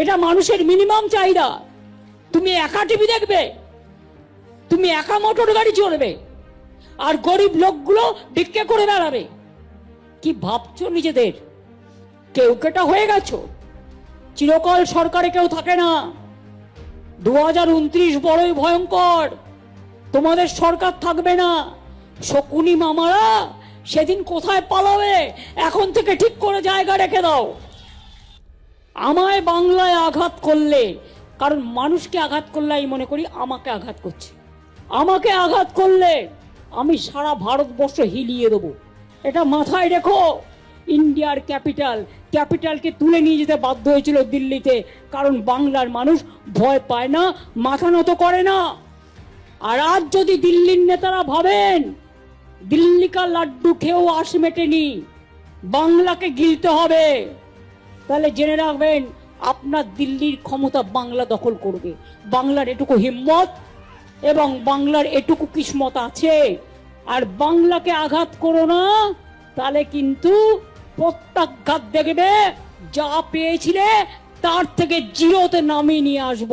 এটা মানুষের মিনিমাম চাহিদা। তুমি একা টিভি দেখবে, তুমি একা মোটর গাড়ি চড়বে, আর গরিব লোকগুলো ভিক্ষে করে বেড়াবে। কি ভাবছ নিজেদের? কেউ কেটা হয়ে গেছো? চিরকাল সরকারে কেউ থাকে না। দু হাজার উনত্রিশ বড়ই ভয়ঙ্কর। তোমাদের সরকার থাকবে না। শকুনি মামারা সেদিন কোথায় পালাবে? এখন থেকে ঠিক করে জায়গা রেখে দাও। আমায় বাংলায় আঘাত করলে, কারণ মানুষকে আঘাত করলে আমি মনে করি আমাকে আঘাত করছে। আমাকে আঘাত করলে আমি সারা ভারতবর্ষ হিলিয়ে দেবো। এটা মাথায় রেখো, ইন্ডিয়ার ক্যাপিটাল। ক্যাপিটালকে তুলে নিয়ে যেতে বাধ্য হয়েছিল দিল্লিতে, কারণ বাংলার মানুষ ভয় পায় না, মাথা নত করে না। আর আজ যদি দিল্লির নেতারা ভাবেন, দিল্লিকা লাড্ডু খেয়েও আশ মেটেনি, বাংলাকে গিলতে হবে। তাহলে জেনে রাখবেন, আপনার দিল্লির ক্ষমতা বাংলা দখল করবে। বাংলার এটুকু হিম্মত এবং বাংলার এটুকু কিসমত আছে। আর বাংলাকে আঘাত করো না, তাহলে কিন্তু প্রত্যাঘাত দেখবে, যা পেয়েছিলে তার থেকে জিরোতে নামিয়ে নিয়ে আসব।